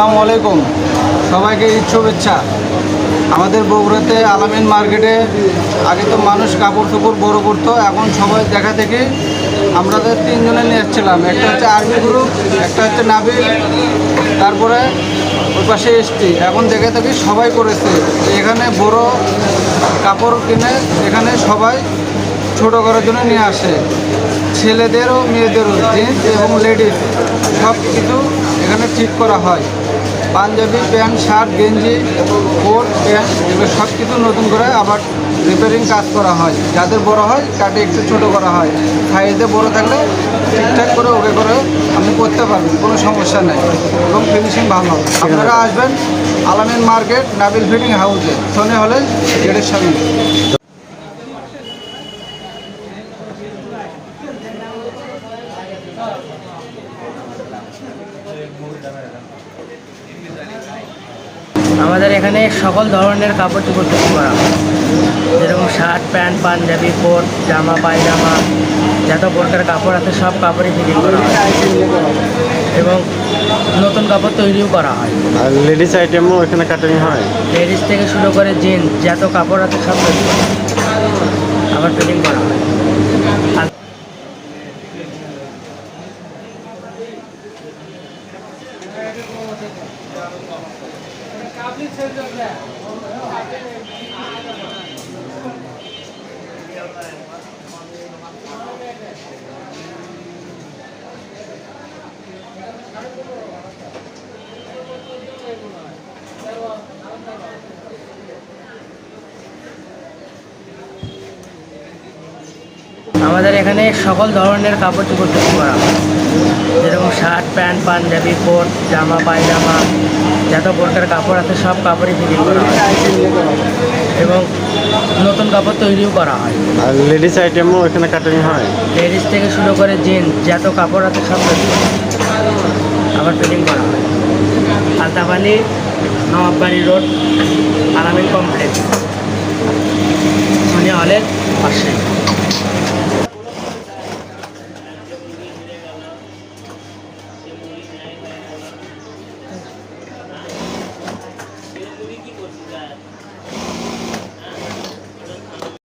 সালাম আলাইকুম। সবাইকে ঈদ শুভেচ্ছা। আমাদের বগুড়াতে আলামিন মার্কেটে আগে তো মানুষ কাপড় চোপড় বড় করতো, এখন সবাই দেখা থেকে আমরা তো তিনজনে নিয়ে এসেছিলাম। একটা হচ্ছে আর্মি গ্রুপ একটা হচ্ছে নাবিল, তারপরে ওই পাশে এসটি। এখন দেখে থাকি সবাই করেছে। এখানে বড় কাপড় কিনে এখানে সবাই ছোট করার জন্য নিয়ে আসে। ছেলেদেরও, মেয়েদেরও জিন্স এবং লেডিস সব কিছু এখানে ঠিক করা হয়। পাঞ্জাবি প্যান্ট, শার্ট, গেঞ্জি, কোট, প্যান্ট, এগুলো সব কিছু নতুন করে আবার রিপেয়ারিং কাজ করা হয়। যাদের বড় হয়, তাকে একটু ছোট করা হয়। সাইজে বড় থাকলে ঠিকঠাক করে ওকে করে আপনি করতে পারবেন, কোনো সমস্যা নেই। এবং ফিনিশিং ভালো। হবে আপনারা আসবেন আলামিন মার্কেট নাবিল ফিটিং হাউসে। শনি হলে গেটের সামনে। আমাদের এখানে সকল ধরনের কাপড় চোপড় তৈরি করা হয়। যেরকম শার্ট প্যান্ট পাঞ্জাবি কোট জামা পায়জামা যত প্রকার কাপড় আছে সব কাপড়ই ফিটিং করা হয়। এবং নতুন কাপড় তৈরিও করা হয়। আর লেডিস আইটেমও এখানে কাটিং হয়? লেডিস থেকে শুরু করে জিন্স যত কাপড় আছে সব তৈরি করা আবার ফিটিং করা হয়। আর Thank you. আমাদের এখানে সকল ধরনের কাপড় চোপড় তৈরি করা হয়। যেরকম শার্ট প্যান্ট পাঞ্জাবি কোট জামা পায়জামা যত প্রকার কাপড় আছে সব কাপড়ই ফিটিং করা হয়। এবং নতুন কাপড় তৈরিও করা হয়। আর লেডিস আইটেমও এখানে কাটিং হয়। লেডিস থেকে শুরু করে জিন্স যত কাপড় আছে সব তৈরি করা আবার ফিটিং করা হয়। আলতাবালি নবাববাড়ি রোড আলামিন কমপ্লেক্স। সোনিয়া হলের পাশে